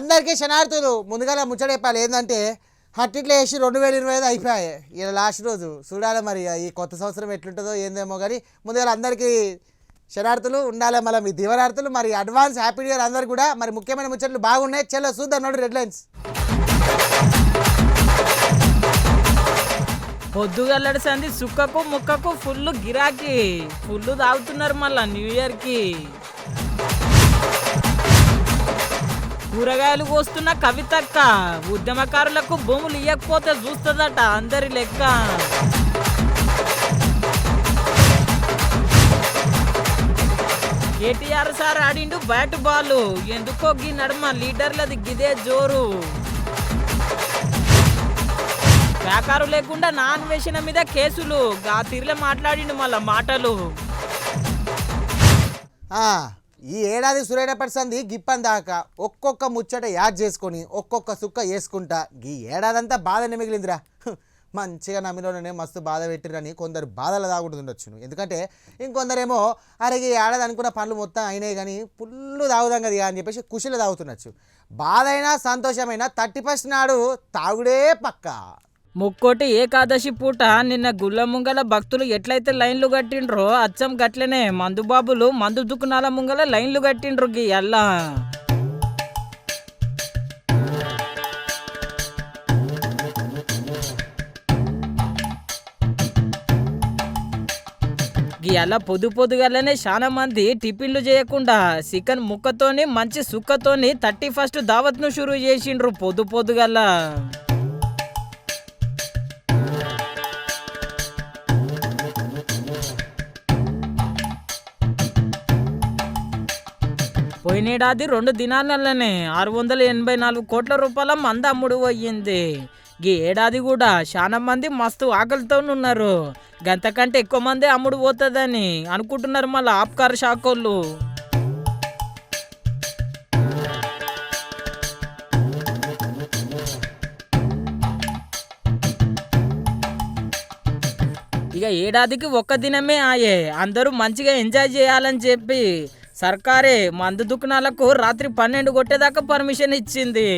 అందరికీ శనార్థులు. ముందుగా ముచ్చట చెప్పాలి. ఏంటంటే హట్టిట్లో వేసి రెండు వేల ఇరవై ఐదు అయిపోయాయి. ఇలా లాస్ట్ రోజు. చూడాలి మరి ఈ కొత్త సంవత్సరం ఎట్లుంటుందో ఏందేమో కానీ ముందుగా అందరికీ శనార్థులు. ఉండాలి మళ్ళీ మీ దీవనార్థులు. మరి అడ్వాన్స్ హ్యాపీ ఇయర్ అందరు కూడా. మరి ముఖ్యమైన ముచ్చట్లు బాగున్నాయి. చెల్లో చూద్దాం నోడు రెడ్ లైన్స్ పొద్దుగల్లడి సంది సుక్కకు ముక్కకు ఫుల్ గిరాకీ. ఫుల్ తాగుతున్నారు మళ్ళా న్యూ ఇయర్కి. కూరగాయలు కోస్తున్న కవితక్క ఉద్యమకారులకు భూములు ఇవ్వకపోతే చూస్తుందట అందరి లెక్క. కేటీఆర్ సార్ ఆడిండు బ్యాట్ బాల్. ఎందుకో గీ నడమ లీడర్లది గిదే జోరు. వ్యాకారు లేకుండా నాన్ వేసిన మీద కేసులు. గా తీరులో మాట్లాడిండు మళ్ళా మాటలు. ఆ, ఈ ఏడాది సురేడపటి సంది గిప్పని దాకా ఒక్కొక్క ముచ్చట యాడ్ చేసుకొని ఒక్కొక్క సుక్క వేసుకుంటా. ఈ ఏడాదంతా బాధనే మిగిలిందిరా. మంచిగా నమ్మిలోనే మస్తు బాధ పెట్టిరని కొందరు బాధలు తాగుతుండొచ్చును ఎందుకంటే ఇంకొందరేమో అరే ఈ ఏడాది అనుకున్న పనులు మొత్తం అయినాయి కానీ పుల్లు తాగుదాం కదా అని చెప్పేసి కుషిలో తాగుతుండొచ్చు బాధ అయినా సంతోషమైనా థర్టీ ఫస్ట్ నాడు తాగుడే పక్కా. ముక్కోటి ఏకాదశి పూట నిన్న గుళ్ళ ముంగల భక్తులు ఎట్లయితే లైన్లు కట్టిండ్రో అచ్చం గట్లనే మందు బాబులు మందు దుకుణాల ముంగల లైన్లు కట్టిండ్రు గీ అల్లా. గీ అలా పొదు పొదుగలనే చాలా మంది టిఫిన్లు చేయకుండా చికెన్ ముక్కతోని మంచి సుక్కతోని థర్టీ ఫస్ట్ దావత్ను షురూ చేసిండ్రు పొదు పొదుగల్లా పోయినేడాది రెండు దినాలలోనే ఆరు వందల ఎనభై నాలుగు కోట్ల రూపాయల మంద అమ్ముడు అయ్యింది. ఈ ఏడాది కూడా చాలా మంది మస్తు ఆకలితో ఉన్నారు గంతకంటే ఎక్కువ మంది అమ్ముడు పోతుందని అనుకుంటున్నారు మళ్ళీ ఆప్కార షాకోళ్ళు. ఇక ఏడాదికి ఒక్క దినమే ఆయే. అందరూ మంచిగా ఎంజాయ్ చేయాలని చెప్పి సర్కారే మందు దుకాణాలకు రాత్రి పన్నెండు కొట్టేదాకా పర్మిషన్ ఇచ్చింది.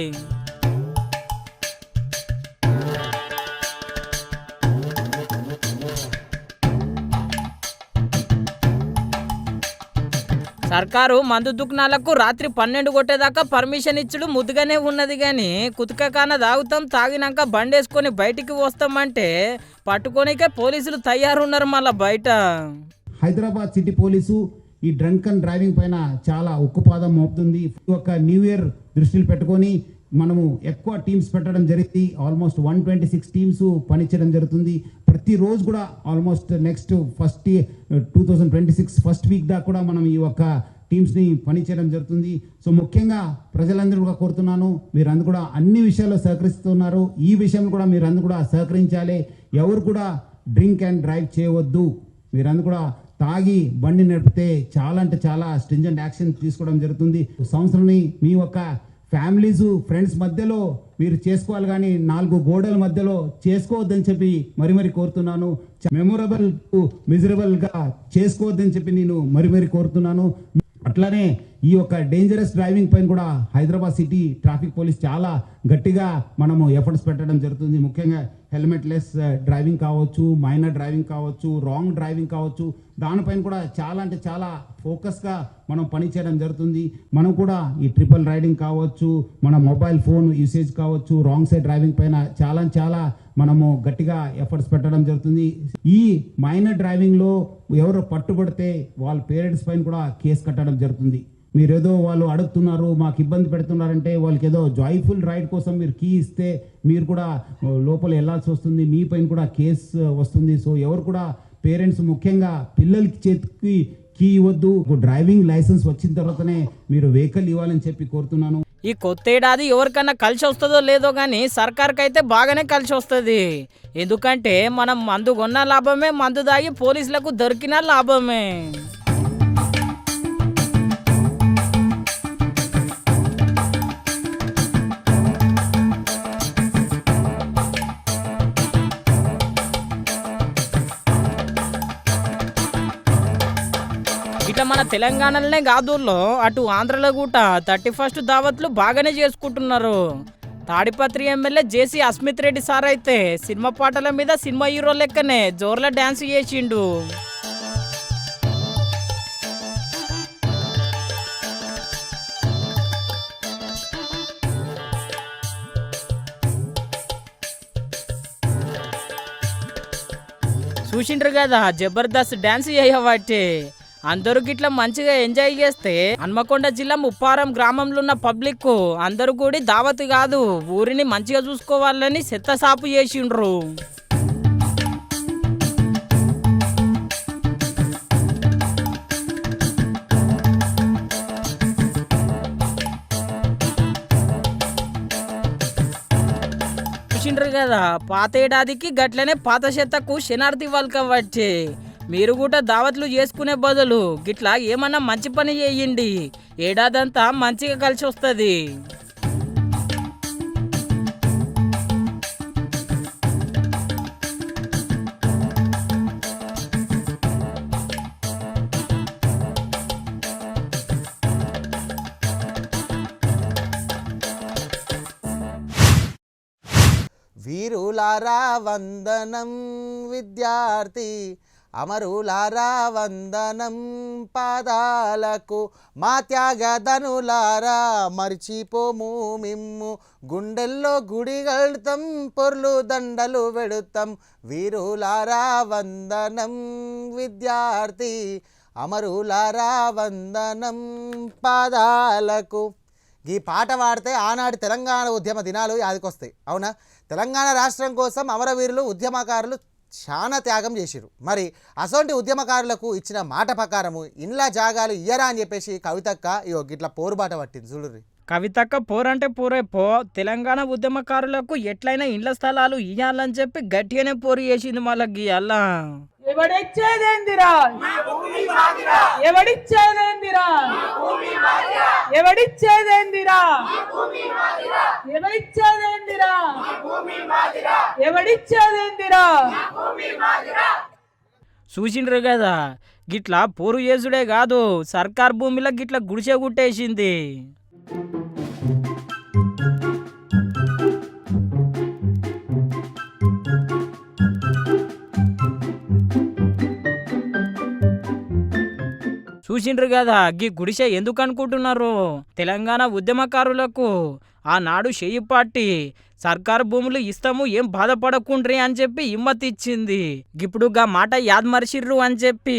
సర్కారు మందు దుకాణాలకు రాత్రి పన్నెండు కొట్టేదాకా పర్మిషన్ ఇచ్చుడు ముద్దుగానే ఉన్నది కానీ కుతుకకాన తాగుతాం తాగినాక బండేసుకొని బయటికి వస్తామంటే పట్టుకోనికే పోలీసులు తయారున్నారు మళ్ళా బయట. హైదరాబాద్ సిటీ పోలీసు ఈ డ్రంక్ అండ్ డ్రైవింగ్ పైన చాలా ఉక్కుపాదం మోపుతుంది. ఒక న్యూ ఇయర్ దృష్టిలో పెట్టుకొని మనము ఎక్కువ టీమ్స్ పెట్టడం జరిగింది. Almost one twenty six teams పనిచేయడం జరుగుతుంది. ప్రతిరోజు కూడా almost next first two thousand twenty six first week దాకా కూడా మనం ఈ యొక్క టీమ్స్ని పనిచేయడం జరుగుతుంది. సో ముఖ్యంగా ప్రజలందరూ కూడా కోరుతున్నాను మీరందరూ కూడా అన్ని విషయాల్లో సహకరిస్తున్నారు. ఈ విషయంలో కూడా మీరందరూ కూడా సహకరించాలి. ఎవరు కూడా డ్రింక్ అండ్ డ్రైవ్ చేయవద్దు. మీరందరూ కూడా తాగి బండి నడిపితే చాలా అంటే చాలా స్ట్రింజెంట్ యాక్షన్ తీసుకోవడం జరుగుతుంది. సంవత్సరంని మీ యొక్క ఫ్యామిలీస్ ఫ్రెండ్స్ మధ్యలో మీరు చేసుకోవాలి కానీ నాలుగు గోడల మధ్యలో చేసుకోవద్దని చెప్పి మరి మరి కోరుతున్నాను. మెమొరబుల్ మిజరబుల్గా చేసుకోవద్దని చెప్పి నేను మరి మరి కోరుతున్నాను. అట్లానే ఈ యొక్క డేంజరస్ డ్రైవింగ్ పైన కూడా హైదరాబాద్ సిటీ ట్రాఫిక్ పోలీస్ చాలా గట్టిగా మనము ఎఫర్ట్స్ పెట్టడం జరుగుతుంది. ముఖ్యంగా హెల్మెట్ లెస్ uh, డ్రైవింగ్ కావచ్చు మైనర్ డ్రైవింగ్ కావచ్చు రాంగ్ డ్రైవింగ్ కావచ్చు దానిపైన కూడా చాలా అంటే చాలా ఫోకస్గా మనం పని చేయడం జరుగుతుంది. మనం కూడా ఈ ట్రిపుల్ రైడింగ్ కావచ్చు మన మొబైల్ ఫోన్ యూసేజ్ కావచ్చు రాంగ్ సైడ్ డ్రైవింగ్ పైన చాలా చాలా మనము గట్టిగా ఎఫర్ట్స్ పెట్టడం జరుగుతుంది. ఈ మైనర్ డ్రైవింగ్లో ఎవరు పట్టుబడితే వాళ్ళ పేరెంట్స్ పైన కూడా కేసు కట్టడం జరుగుతుంది. మీరేదో వాళ్ళు అడుగుతున్నారు మాకు ఇబ్బంది పెడుతున్నారంటే వాళ్ళకి ఏదో జాయ్ఫుల్ రైడ్ కోసం మీరు కీ ఇస్తే మీరు కూడా లోపల వెళ్ళాల్సి వస్తుంది మీ పైన కూడా కేసు వస్తుంది. సో ఎవరు కూడా పేరెంట్స్ ముఖ్యంగా పిల్లలకి చేతికి కీ ఇవ్వద్దు. డ్రైవింగ్ లైసెన్స్ వచ్చిన తర్వాతనే మీరు వెహికల్ ఇవ్వాలని చెప్పి కోరుతున్నాను. ఈ కొత్త ఏడాది ఎవరికన్నా కలిసి వస్తుందో లేదో కానీ సర్కార్కి అయితే బాగానే కలిసి వస్తుంది. ఎందుకంటే మనం మందు కొన్న లాభమే మందు దాగి పోలీసులకు దొరికిన లాభమే. ఇట్లా మన తెలంగాణలోనే కాదుల్లో అటు ఆంధ్రలో కూడా థర్టీ ఫస్ట్ దావత్లు బాగానే చేసుకుంటున్నారు. Tadipatri MLA JC Asmith Reddy sir అయితే సినిమా పాటల మీద సినిమా హీరో లెక్కనే జోర్ల డ్యాన్స్ చేసిండు. చూసిండ్రు కదా జబర్దస్త్ డ్యాన్స్ చేయవాటే అందరూ గిట్లా మంచిగా ఎంజాయ్ చేస్తే హన్మకొండ జిల్లా ముప్పారం గ్రామంలో ఉన్న పబ్లిక్ అందరూ కూడా దావత్ కాదు ఊరిని మంచిగా చూసుకోవాలని చెత్త సాపు చేసిండ్రు. చూసిండ్రు కదా పాత ఏడాదికి గట్లనే పాత చెత్తకు శనార్థి ఇవ్వాలి కాబట్టి మీరు కూడా దావత్లు చేసుకునే బదులు గిట్లా ఏమన్నా మంచి పని చేయండి. ఏడాదంతా మంచిగా కలిసి వస్తుంది. వీరులారా వందనం విద్యార్థి. అమరులారా వందనం పాదాలకు మా త్యాగధనులారా మరిచిపోము మిమ్ము. గుండెల్లో గుడి గళ్తాం పొర్లు దండలు వెడుతాం. వీరులారా వందనం విద్యార్థి అమరులారా వందనం పాదాలకు. ఈ పాట పాడితే ఆనాడు తెలంగాణ ఉద్యమ దినాలు యాదికొస్తాయి. అవునా? తెలంగాణ రాష్ట్రం కోసం అమరవీరులు ఉద్యమకారులు చాలా త్యాగం చేసిరు మరి అసొంటి ఉద్యమకారులకు ఇచ్చిన మాట ప్రకారము ఇండ్ల జాగాలు ఇయ్యరా అని చెప్పేసి కవితక్క ఇగో గిట్ల పోరుబాట పట్టింది చూడుర్రి. కవితక్క పోరంటే పోరే పో తెలంగాణ ఉద్యమకారులకు ఎట్లయినా ఇండ్ల స్థలాలు ఇయ్యాలని చెప్పి గట్టిగానే పోరు చేసింది మళ్ళీ అల్లా. ఎవడిచ్చేదేందిరా? ఎవడిచ్చేదేందిరా? ఎవడిచ్చేదేందిరా? ఎవడిచ్చేదేందిరా? ఎవడిచ్చేదేందిరా? చూసిండ్రు కదా గిట్లా పోరు చేసుడే కాదు సర్కార్ భూమిలో గిట్లా గుడిసె గుట్టేసింది. చూసిండ్రు కదా గీ గుడిసె ఎందుకు అనుకుంటున్నారు? తెలంగాణ ఉద్యమకారులకు ఆనాడు చెయ్యి పార్టీ సర్కారు భూములు ఇస్తాము ఏం బాధపడకుండ్రి అని చెప్పి హిమ్మత్ ఇచ్చింది ఇప్పుడు గా మాట యాద్ మరిచిర్రు అని చెప్పి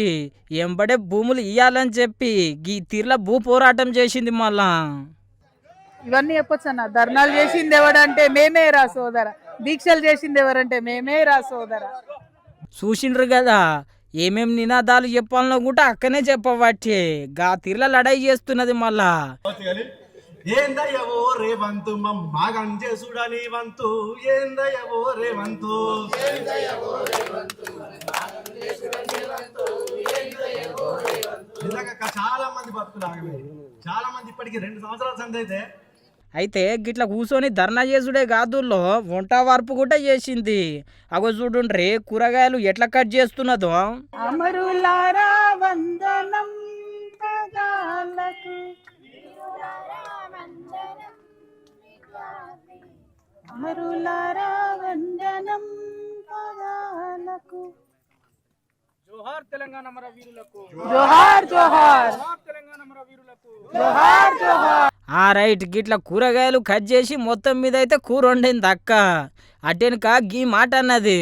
ఎంబడే భూములు ఇయ్యాలని చెప్పి గీ తీర్ల భూ పోరాటం చేసింది మళ్ళా. ఇవన్నీ చెప్పొచ్చు అన్న. ధర్నాలు చేసింది ఎవడంటే మేమే రా సోదర. దీక్షలు చేసింది ఎవరంటే మేమే రా సోదర. చూసిండ్రు కదా ఏమేం నినాదాలు చెప్పాలనో కూడా అక్కనే చెప్పబట్టి గా తీర్ల లడాయి చేస్తున్నది మళ్ళా. ఏందయ్యవో రేవంతు మగం చేసుడని వంతు. ఏందయ్యవో రేవంతు. వంతు చాలా మంది బతుకులు ఆగలేదు చాలా మంది ఇప్పటికి రెండు సంవత్సరాల సందైతే అయితే గిట్ల కూర్చొని ధర్నా చేసుడే కాదుల్లో వంట వార్పు కూడా చేసింది. అగో చూడుండ్రి కూరగాయలు ఎట్లా కట్ చేస్తున్నదో? అమరులారా వందనం పదాలకు. అమరులారా వందనం పదాలకు. జోహార్ జోహార్ జోహార్ జోహార్. ఆ రైట్ గిట్ల కూరగాయలు కట్ చేసి మొత్తం మీద అయితే కూర వండింది అక్క అటెనక గీ మాట అన్నది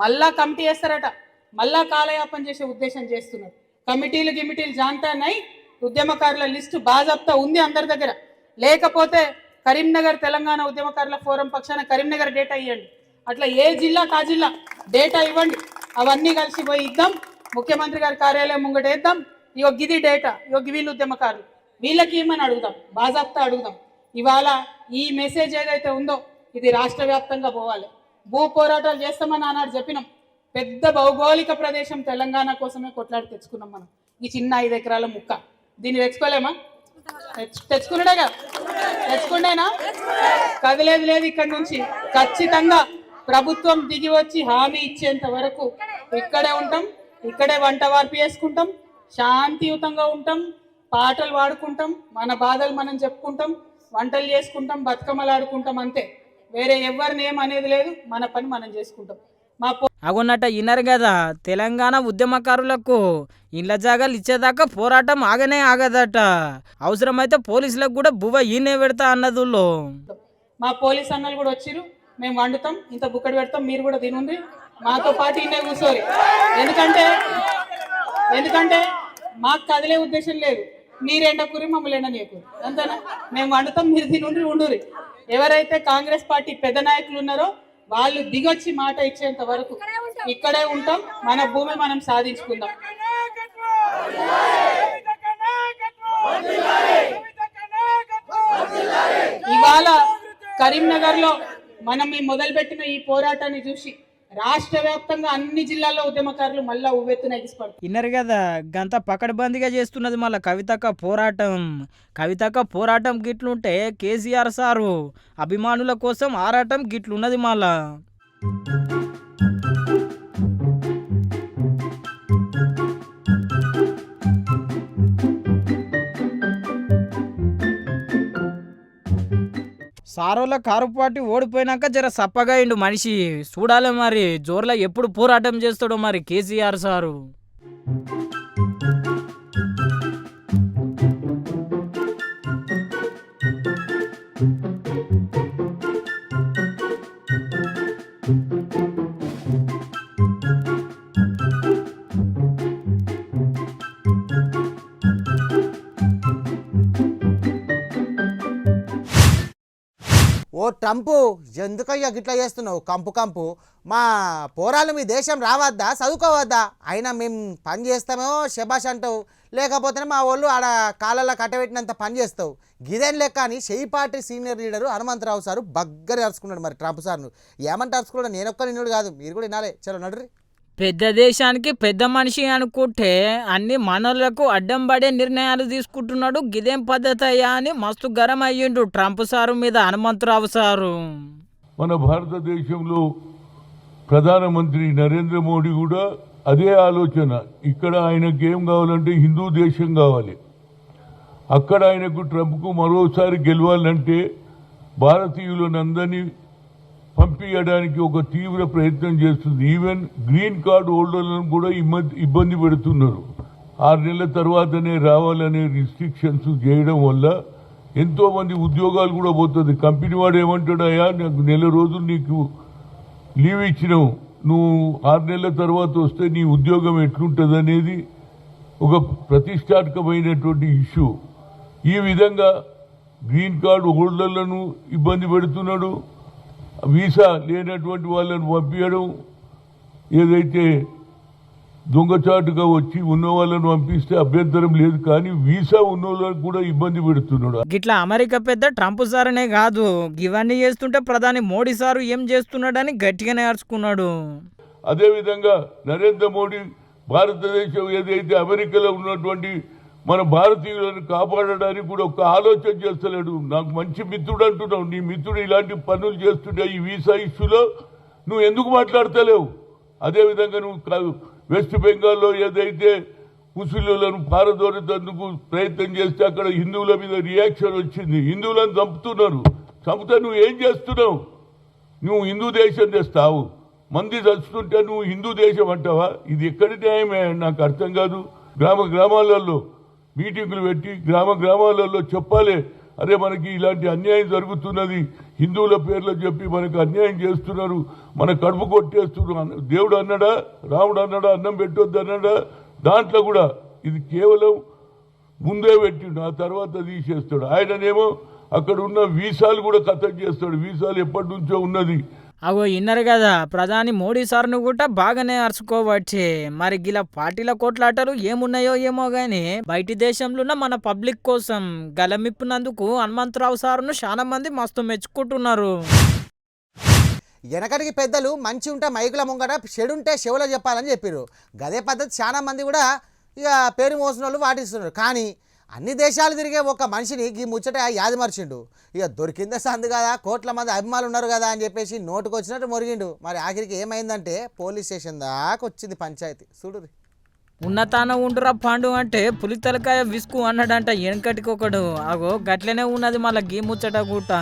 మళ్ళా కమిటీ వేస్తారట. మళ్ళా కాలయాపన చేసే ఉద్దేశం చేస్తున్నారు. కమిటీలు గిమిటీలు జాంతానై ఉద్యమకారుల లిస్టు బాజాప్తా ఉంది అందరి దగ్గర. లేకపోతే కరీంనగర్ తెలంగాణ ఉద్యమకారుల ఫోరం పక్షాన కరీంనగర్ డేటా ఇవ్వండి అట్లా ఏ జిల్లా కా జిల్లా డేటా ఇవ్వండి. అవన్నీ కలిసి పోయి ఇద్దాం. ముఖ్యమంత్రి గారి కార్యాలయం ముంగట వేద్దాం. ఇగో గిది డేటా. ఇగో గివీళ్ళు ఉద్యమకారులు. వీళ్ళకి ఏమని అడుగుదాం బాజాప్తా అడుగుదాం ఇవాళ ఈ మెసేజ్ ఏదైతే ఉందో ఇది రాష్ట్ర వ్యాప్తంగా పోవాలి. భూ పోరాటాలు చేస్తామని ఆనాడు చెప్పినాం. పెద్ద భౌగోళిక ప్రదేశం తెలంగాణ కోసమే కొట్లాడి తెచ్చుకున్నాం మనం. ఈ చిన్న ఐదు ఎకరాల ముక్క. దీన్ని తెచ్చుకోలేమా? తెచ్చుకున్నాడేగా తెచ్చుకుండేనా కదిలేదు లేదు ఇక్కడ నుంచి. ఖచ్చితంగా ప్రభుత్వం దిగి వచ్చి హామీ ఇచ్చేంత వరకు ఇక్కడే ఉంటాం. ఇక్కడే వంట వార్పు చేసుకుంటాం. శాంతియుతంగా ఉంటాం. పాటలు పాడుకుంటాం మన బాధలు మనం చెప్పుకుంటాం వంటలు చేసుకుంటాం బతుకమ్మలు ఆడుకుంటాం అంతే. వేరే ఎవరిని అనేది లేదు మన పని మనం చేసుకుంటాం. మా అగున్నట్ట విన్నారు కదా తెలంగాణ ఉద్యమకారులకు ఇళ్ళ జాగాలు ఇచ్చేదాకా పోరాటం ఆగనే ఆగదట. అవసరమైతే పోలీసులకు కూడా బువ్వ ఈయనే పెడతా అన్నదుల్లో మా పోలీస్ అన్నలు కూడా వచ్చిర్రు మేము వండుతాం ఇంత బుక్కడి పెడతాం మీరు కూడా తినుంది మాతో పాటు ఇన్నే కూర్చోరి ఎందుకంటే ఎందుకంటే మాకు కదిలే ఉద్దేశం లేదు. మీరు ఎండకూరి మమ్మల్ని ఎండనీయకూరి అంతేనా? మేము వండుతాం మీరు తినుండ్రి ఉండురి ఎవరైతే కాంగ్రెస్ పార్టీ పెద్ద నాయకులు ఉన్నారో వాళ్ళు దిగొచ్చి మాట ఇచ్చేంత వరకు ఇక్కడే ఉంటాం. మన భూమి మనం సాధించుకుందాం. ఇవాళ కరీంనగర్లో మనం ఈ మొదలుపెట్టిన ఈ పోరాటాన్ని చూసి రాష్ట్ర వ్యాప్తంగా అన్ని జిల్లాల్లో ఉద్యమకారులు మళ్ళా ఉవ్వెత్తున ఎగిసిపడతారు విన్నారు కదా గంత పకడ్బందీగా చేస్తున్నది మళ్ళీ కవితక పోరాటం. కవితక పోరాటం గిట్లుంటే కేసీఆర్ సారు అభిమానుల కోసం ఆరాటం గిట్లున్నది మళ్ళా. సారోల కారు పార్టీ ఓడిపోయినాక జర సప్పగా అయిండు మనిషి. చూడాలి మరి జోర్లా ఎప్పుడు పోరాటం చేస్తాడో మరి కేసీఆర్ సారు. ఓ ట్రంపు ఎందుకయ్యా గిట్లా చేస్తున్నావు? కంపు కంపు. మా పోరాలు మీ దేశం రావద్దా? చదువుకోవద్దా? అయినా మేము పని చేస్తామో శబాష్ అంటావు. లేకపోతే మా వాళ్ళు ఆడ కాళ్ళలో కట్టబెట్టినంత పని చేస్తావు. గిదేం లెక్క అని షెయి party senior leader Hanumantha Rao sir బగ్గరి అరుచుకున్నాడు మరి ట్రంప్ సార్ను. ఏమంటే అరుచుకున్నాడు? నేను ఒక్క నిన్నుడు కాదు. మీరు కూడా వినాలే. చలో నడురి పెద్ద దేశానికి పెద్ద మనిషి అనుకుంటే అన్ని మనలకు అడ్డం పడే నిర్ణయాలు తీసుకుంటున్నాడు. గిదేం పద్ధతి అయ్యా అని మస్తు గరం అయ్యిండు ట్రంప్ సారు మీద హనుమంతరావు సారు. మన భారతదేశంలో ప్రధానమంత్రి నరేంద్ర మోడీ కూడా అదే ఆలోచన. ఇక్కడ ఆయనకి ఏం కావాలంటే హిందూ దేశం కావాలి. అక్కడ ఆయనకు ట్రంప్కు మరోసారి గెలవాలంటే భారతీయులనందరినీ పంపించడానికి ఒక తీవ్ర ప్రయత్నం చేస్తుంది. ఈవెన్ గ్రీన్ కార్డ్ హోల్డర్లను కూడా ఇబ్బంది పెడుతున్నారు. ఆరు నెలల తర్వాతనే రావాలనే రిస్ట్రిక్షన్స్ చేయడం వల్ల ఎంతో మంది ఉద్యోగాలు కూడా పోతుంది. కంపెనీ వాడు ఏమంటాడయ్యా నాకు నెల రోజులు నీకు లీవ్ ఇచ్చినావు. నువ్వు ఆరు నెలల తర్వాత వస్తే నీ ఉద్యోగం ఎట్లుంటుంది? అనేది ఒక ప్రతిష్టాత్మకమైనటువంటి ఇష్యూ ఈ విధంగా గ్రీన్ కార్డు హోల్డర్లను ఇబ్బంది పెడుతున్నాడు. వీసా లేనటువంటి వాళ్ళను పంపించడం ఏదైతే దొంగచాటుగా వచ్చి ఉన్న వాళ్ళను పంపిస్తే అభ్యంతరం లేదు కానీ వీసా ఉన్న వాళ్ళకు కూడా ఇబ్బంది పెడుతున్నాడు. గిట్లా అమెరికా పెద్ద ట్రంప్ సారనే కాదు. ఇవన్నీ చేస్తుంటే ప్రధాని మోడీ సారు ఏం చేస్తున్నాడని గట్టిగానే అరుచుకున్నాడు. అదేవిధంగా నరేంద్ర మోడీ భారతదేశం ఏదైతే అమెరికాలో ఉన్నటువంటి మన భారతీయులను కాపాడడానికి కూడా ఒక ఆలోచన చేస్తలేడు. నాకు మంచి మిత్రుడు అంటున్నావు. నీ మిత్రుడు ఇలాంటి పనులు చేస్తుంటే ఈ వీసా ఇష్యూలో నువ్వు ఎందుకు మాట్లాడతలేవు? అదేవిధంగా నువ్వు వెస్ట్ బెంగాల్లో ఏదైతే ముస్లింలను పారదోరేందుకు ప్రయత్నం చేస్తే అక్కడ హిందువుల మీద రియాక్షన్ వచ్చింది. హిందువులను చంపుతున్నారు. చంపుతే నువ్వు ఏం చేస్తున్నావు? నువ్వు హిందూ దేశం తెస్తావు. మంది చచ్చుతుంటే నువ్వు హిందూ దేశం అంటావా? ఇది ఎక్కడి న్యాయమే? నాకు అర్థం కాదు. గ్రామ గ్రామాలలో మీటింగులు పెట్టి గ్రామ గ్రామాలలో చెప్పాలి. అరే మనకి ఇలాంటి అన్యాయం జరుగుతున్నది. హిందువుల పేర్లు చెప్పి మనకు అన్యాయం చేస్తున్నారు. మన కడుపు కొట్టేస్తున్నారు. అన్న- దేవుడు అన్నాడా? రాముడు అన్నాడా? అన్నం పెట్టొద్దు అన్నాడా? దాంట్లో కూడా ఇది కేవలం ముందే పెట్టిండు. ఆ తర్వాత తీసేస్తాడు. ఆయననేమో అక్కడ ఉన్న వీసాలు కూడా కథం చేస్తాడు. వీసాలు ఎప్పటి నుంచో ఉన్నది. అగో ఇన్నారు కదా ప్రధాని మోడీ సార్ను కూడా బాగానే అరుచుకోవచ్చే. మరి గిలా పార్టీల కోట్లాటలు ఏమున్నాయో ఏమో గాని బయటి దేశంలో మన పబ్లిక్ కోసం గలమిప్పినందుకు హనుమంతరావు సార్ను చాలా మంది మస్తు మెచ్చుకుంటున్నారు. వెనకటికి పెద్దలు మంచి ఉంటే మైకుల ముంగట చెడుంటే చెవులో చెప్పాలని చెప్పారు గదే పద్ధతి చాలా మంది కూడా ఇక పేరు మోసిన వాళ్ళు పాటిస్తున్నారు కానీ అన్ని దేశాలు తిరిగే ఒక మనిషిని ఈ ముచ్చట యాదిమర్చిండు ఇక దొరికిందే సందు కదా కోట్ల మంది అభిమానులు ఉన్నారు కదా అని చెప్పేసి నోటుకు వచ్చినట్టు మురిగిండు. మరి ఆఖరికి ఏమైందంటే పోలీస్ స్టేషన్ దాకా వచ్చింది పంచాయతీ. చూడు ఉన్నతాన ఉండురా పాండు అంటే పులి తలకాయ విసుకు అన్నాడంట వెనకటికి ఒకడు అగో గట్లనే ఉన్నది మళ్ళీ గీ ముచ్చట గుట్ట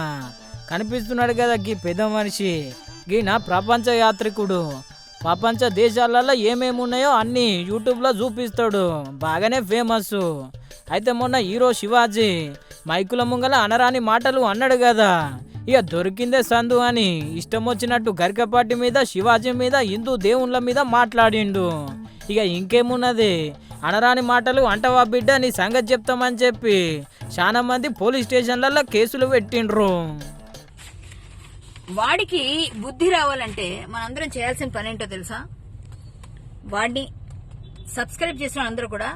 కనిపిస్తున్నాడు కదా గీ పెద్ద మనిషి. గీన ప్రపంచ యాత్రికుడు. ప్రపంచ దేశాలలో ఏమేమి ఉన్నాయో అన్నీ యూట్యూబ్లో చూపిస్తాడు. బాగానే ఫేమస్ అయితే మొన్న హీరో శివాజీ మైకుల ముంగల అనరాని మాటలు అన్నాడు కదా. ఇక దొరికిందే సందు అని ఇష్టం వచ్చినట్టు గరికపాటి మీద శివాజీ మీద హిందూ దేవుళ్ళ మీద మాట్లాడిండు. ఇక ఇంకేమున్నది? అనరాని మాటలు అంటవా బిడ్డ నీ సంగతి చెప్తామని చెప్పి చాలామంది పోలీస్ స్టేషన్లలో కేసులు పెట్టిండ్రు. వాడికి బుద్ధి రావాలంటే మనందరం చేయాల్సిన పని ఏంటో తెలుసా? వాడిని సబ్స్క్రైబ్ చేసిన అందరూ కూడా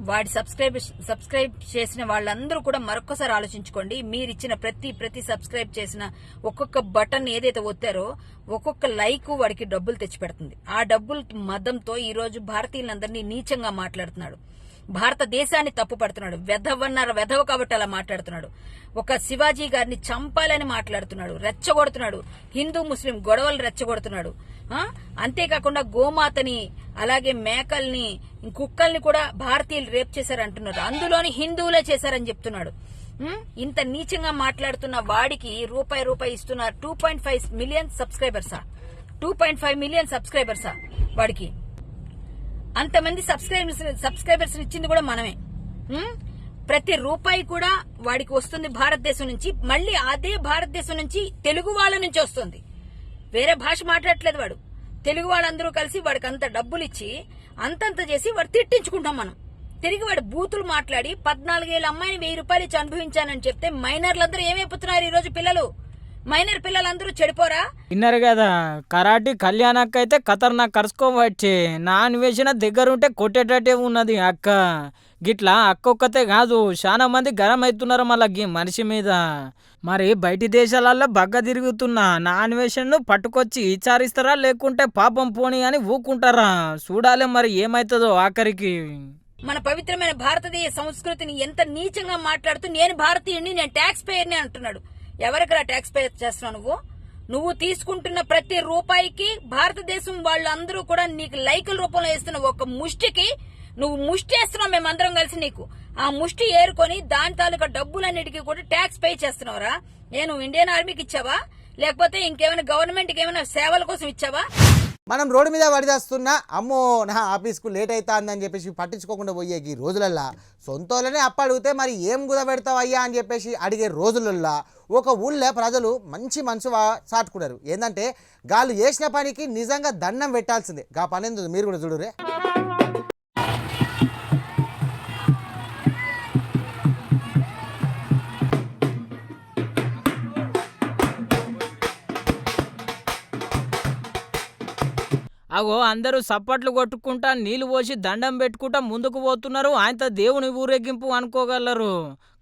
వాడి సబ్స్క్రైబ్ సబ్స్క్రైబ్ చేసిన వాళ్ళందరూ కూడా మరొకసారి ఆలోచించుకోండి. మీరు ఇచ్చిన ప్రతి ప్రతి సబ్స్క్రైబ్ చేసిన ఒక్కొక్క బటన్ ఏదైతే ఒత్తారో ఒక్కొక్క లైక్ వాడికి డబ్బులు తెచ్చిపెడుతుంది. ఆ డబ్బులు మదంతో ఈ రోజు భారతీయులందరినీ నీచంగా మాట్లాడుతున్నాడు. భారతదేశాన్ని తప్పుపడుతున్నాడు. వెధవన్నారు వెధవ కాబట్టి అలా మాట్లాడుతున్నాడు. ఒక శివాజీ గారిని చంపాలని మాట్లాడుతున్నాడు. రెచ్చగొడుతున్నాడు. హిందూ ముస్లిం గొడవలు రెచ్చగొడుతున్నాడు. అంతేకాకుండా గోమాతని అలాగే మేకల్ని కుక్కల్ని కూడా భారతీయులు రేప్ చేశారంటున్నారు. అందులోని హిందువులే చేశారని చెప్తున్నాడు. ఇంత నీచంగా మాట్లాడుతున్న వాడికి రూపాయి రూపాయి ఇస్తున్నారు. టూ పాయింట్ ఫైవ్ మిలియన్ సబ్స్క్రైబర్సా? టూ పాయింట్ ఫైవ్ మిలియన్ సబ్స్క్రైబర్సా వాడికి? అంతమంది సబ్స్క్రైబర్స్ సబ్స్క్రైబర్స్ ఇచ్చింది కూడా మనమే. ప్రతి రూపాయి కూడా వాడికి వస్తుంది భారతదేశం నుంచి. మళ్ళీ అదే భారతదేశం నుంచి తెలుగు వాళ్ళ నుంచి వస్తుంది. వేరే భాష మాట్లాడట్లేదు వాడు. తెలుగు వాళ్ళందరూ కలిసి వాడికి అంత డబ్బులు ఇచ్చి అంతంత చేసి వాడు తిట్టించుకుంటాం మనం. తిరిగి వాడు బూతులు మాట్లాడి పద్నాలుగేళ్ళ అమ్మాయిని వెయ్యి రూపాయలు ఇచ్చి అనుభవించానని చెప్తే మైనర్లందరూ ఏమైపోతున్నారు ఈ రోజు పిల్లలు? మైనర్ పిల్లలందరూ చెడిపోరా? విన్నారు కదా కరాటి కళ్యాణక్క అయితే ఖతర్నాక్ కరుసుకోవచ్చు నా అన్వేషణ దగ్గరుంటే కొట్టేటట్టే ఉన్నది అక్క. గిట్లా అక్క ఒక్కతే కాదు చాలా మంది గరం అవుతున్నారు మళ్ళా గీ మనిషి మీద. మరి బయటి దేశాలలో బగ్గ తిరుగుతున్నా నా అన్వేషణను పట్టుకొచ్చి విచారిస్తారా లేకుంటే పాపం పోని అని ఊకుంటారా? చూడాలి మరి ఏమవుతుందో ఆఖరికి. మన పవిత్రమైన భారతదేశ సంస్కృతిని ఎంత నీచంగా మాట్లాడుతూ నేను భారతీయుడిని నేను ట్యాక్స్ పేయర్ని అంటున్నాడు. ఎవరికరా ట్యాక్స్ పే చేస్తున్నావు నువ్వు? నువ్వు తీసుకుంటున్న ప్రతి రూపాయికి భారతదేశం వాళ్ళందరూ కూడా నీకు లైకుల రూపంలో వేస్తున్న ఒక ముష్టికి నువ్వు ముష్టి వేస్తున్నావు మేమందరం కలిసి నీకు. ఆ ముష్టి ఏరుకొని దాని తాలూకా డబ్బులన్నిటికీ కూడా ట్యాక్స్ పే చేస్తున్నావురా. నేను ఇండియన్ ఆర్మీకి ఇచ్చావా? లేకపోతే ఇంకేమైనా గవర్నమెంట్కి ఏమైనా సేవల కోసం ఇచ్చావా? మనం రోడ్డు మీద పడిదేస్తున్నా అమ్మో నా ఆఫీస్కు లేట్ అవుతుందని చెప్పేసి పట్టించుకోకుండా పోయే ఈ రోజులల్లా. సొంతోళ్ళనే అప్పడిగితే మరి ఏం కుదబెడతావు అయ్యా? అని చెప్పేసి అడిగే రోజులల్లా ఒక ఊళ్ళో ప్రజలు మంచి మనసు వా- చాటుకున్నారు. ఏంటంటే గాళ్ళు చేసిన పనికి నిజంగా దండం పెట్టాల్సిందే. గా పని ఎందుకు మీరు కూడా చూడురే అగో అందరూ సప్పట్లు కొట్టుకుంటా నీళ్ళు పోసి దండం పెట్టుకుంటా ముందుకు పోతున్నారు. ఆయనతో దేవుని ఊరేగింపు అనుకోగలరు.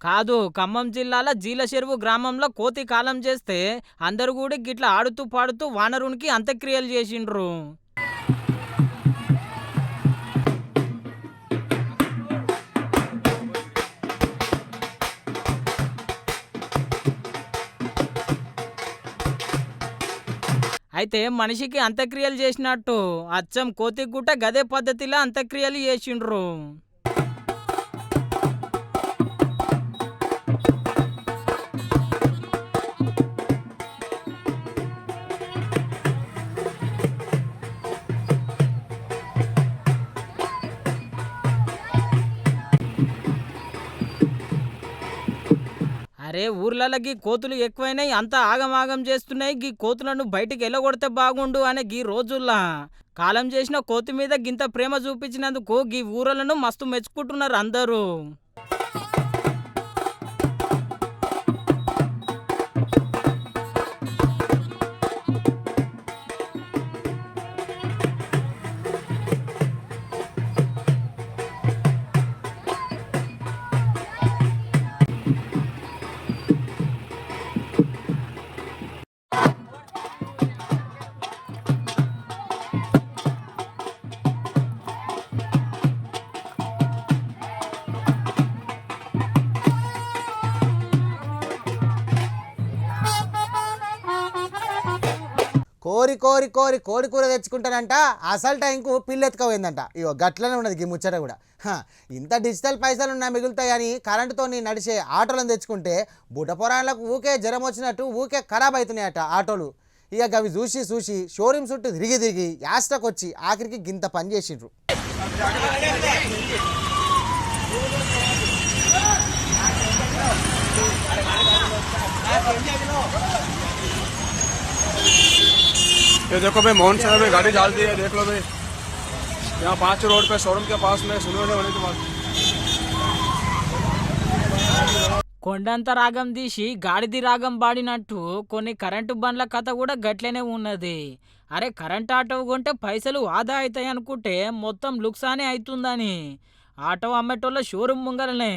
కాదు ఖమ్మం జిల్లాల జీల చెరువు గ్రామంలో కోతి కాలం చేస్తే అందరు కూడా గిట్లా ఆడుతూ పాడుతూ వానరునికి అంత్యక్రియలు చేసిండ్రు. అయితే మనిషికి అంత్యక్రియలు చేసినట్టు అచ్చం కోతి గుట్ట గదే పద్ధతిలో అంత్యక్రియలు చేసిండ్రు. అరే ఊర్లలో గీ కోతులు ఎక్కువైనాయి అంత ఆగమాగం చేస్తున్నాయి గీ కోతులను బయటికి వెళ్ళగొడితే బాగుండు అనే గీ రోజుల్లా. కాలం చేసిన కోతి మీద గింత ప్రేమ చూపించినందుకు గీ ఊరలను మస్తు మెచ్చుకుంటున్నారు అందరూ. కోరి కోరి కోరి కోడి కూర తెచ్చుకుంటానంట అసలు టైంకు పిల్లెత్తుకపోయిందంట ఇగో గట్లనే ఉన్నది ఈ ముచ్చట కూడా ఇంత డిజిటల్ పైసలు ఉన్నా మిగులుతాయి కరెంటుతో నడిచే ఆటోలను తెచ్చుకుంటే బుటపొరాళ్ళకు ఊకే జ్వరం వచ్చినట్టు ఊకే ఖరాబ్ అవుతున్నాయట ఆటోలు ఇక అవి చూసి చూసి షోరూమ్ చుట్టూ తిరిగి తిరిగి యాస్టకు వచ్చి ఆఖరికి గింత పని చేసిండ్రు ये देखो भाई मोहन साहब ने गाड़ी डाल दी है देख लो भाई यहाँ पाँच रोड पे शोरूम के पास में सुनो नहीं होने के बाद కొండంత రాగం తీసి గాడిది రాగం పాడినట్టు కొన్ని కరెంటు బండ్ల కథ కూడా గట్లనే ఉన్నది అరే కరెంట్ ఆటో కొంటే పైసలు ఆదా అవుతాయి అనుకుంటే మొత్తం లుక్సానే అవుతుందని ఆటో అమ్మేటోళ్ళ షోరూమ్ ముంగలనే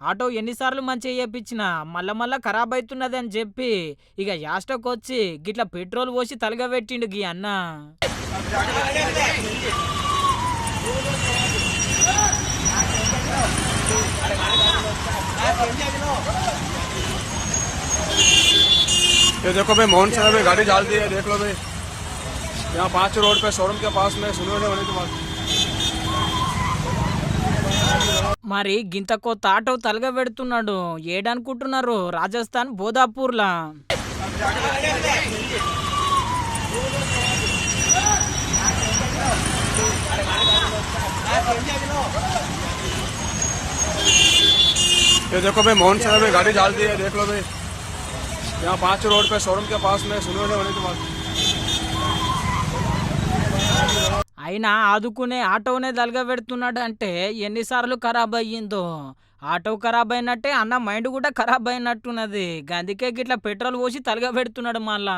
ఆటో ఎన్నిసార్లు మంచిగా చేపించినా మళ్ళా మళ్ళా ఖరాబ్ అవుతున్నది అని చెప్పి ఇక యాస్టకు వచ్చి గిట్ల పెట్రోల్ పోసి తలగబెట్టిండు గీ అన్న ये देखो भाई मोहन साहब ने गाड़ी डाल दी है देख लो भाई यहाँ पाँच रोड पे शोरूम के पास में सुनो नहीं होने के बाद మరి గింత కొత్త ఆటో తలగబెడుతున్నాడు ఏడనుకుంటున్నారు రాజస్థాన్ బోధాపూర్లా ये देखो भाई मोहन साहब ने गाड़ी डाल दी है देख लो भाई यहाँ पाँच रोड पे शोरूम के पास में सुनो नहीं होने के बाद అయినా ఆదుకునే ఆటోనే దలగబెడుతున్నాడు అంటే ఎన్నిసార్లు ఖరాబ్ అయ్యిందో ఆటో ఖరాబ్ అయినట్టే అన్న మైండ్ కూడా ఖరాబ్ అయినట్టున్నది అందుకే గిట్ల పెట్రోల్ పోసి తలగబెడుతున్నాడు మళ్ళా.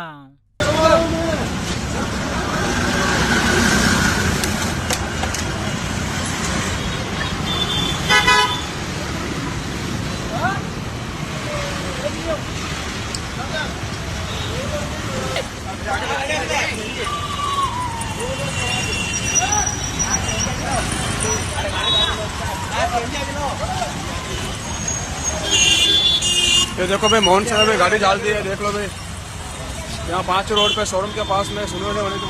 ये देखो भाई, मोहन सर में गाड़ी डाल दी है, देख लो भाई। यहाँ पाँच रोड पे शोरूम के पास में सुनो नहीं होने के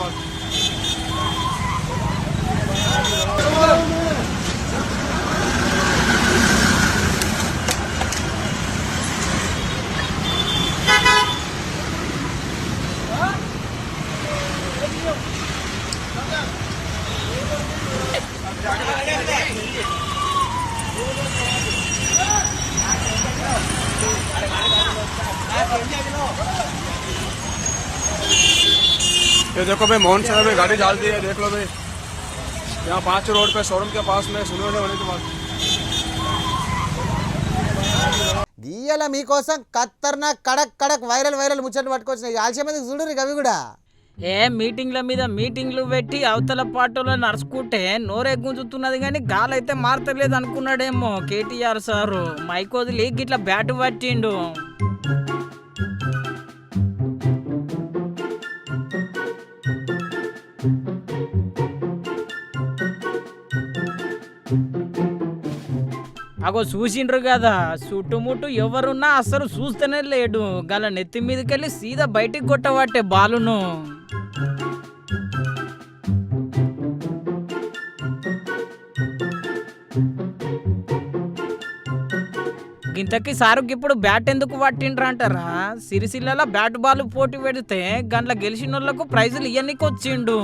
ये देखो भाई मोहन साहब ने गाड़ी डाल दी है देख लो भाई यहाँ पाँच रोड पे शोरूम के पास में सुनो नहीं होने के बाद గీయల మీకోసం కత్తర్న కడక్ కడక్ వైరల్ వైరల్ ముచ్చట్లు పట్టుకొచ్చినాయి ఆలస్యం మందికి చూడరు అవి కూడా ఏ మీటింగ్ల మీద మీటింగ్లు పెట్టి అవతల పాటలో నడుచుకుంటే నోరే గుంజుతున్నది కానీ గాలైతే మారతలేదు అనుకున్నాడేమో కేటీఆర్ సారు మైక్ వదిలి గిట్ల బ్యాట్ పట్టిండు అగో చూసిండ్రు కదా చుట్టుముట్టు ఎవరున్నా అసలు చూస్తేనే లేడు. గల నెత్తి మీదకెళ్ళి సీదా బయటికి కొట్టబట్టే బాలును. గింతకి సారుకి ఇప్పుడు బ్యాట్ ఎందుకు పట్టిండ్రు అంటారా? సిరిసిల్లలో బ్యాట్ బాల్ పోటీ పెడితే గంట్ల గెలిచిన వాళ్ళకు ప్రైజులు ఇవన్నీ వచ్చిండు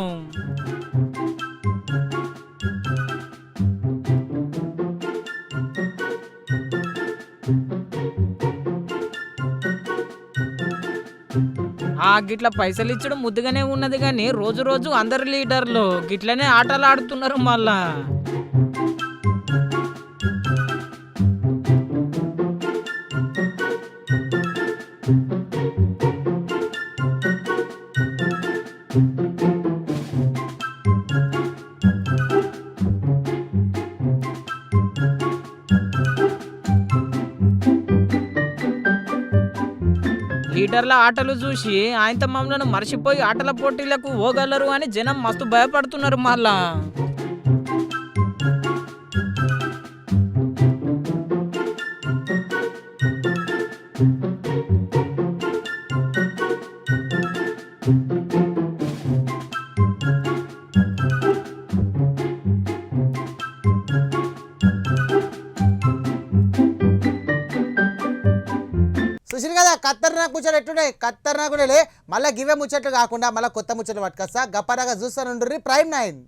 ఆ గిట్ల పైసలు ఇచ్చడం ముద్దుగానే ఉన్నది కానీ రోజు రోజు అందరు లీడర్లు గిట్లనే ఆటలు ఆడుతున్నారు మళ్ళా. హీటర్ల ఆటలు చూసి ఆయన మమ్మలను మర్చిపోయి ఆటల పోటీలకు పోగలరు అని జనం మస్తు భయపడుతున్నారు మళ్ళా. ఖతర్నాక్ ముచ్చట్లు ఎట్లున్నాయి ఖతర్నాక్ లే. మళ్ళీ గివే ముచ్చట్లు కాకుండా మళ్ళీ కొత్త ముచ్చట్లు పట్టుకొస్తా. గప్పరాగా చూస్తానుండ్రి ప్రైమ్ నైన్.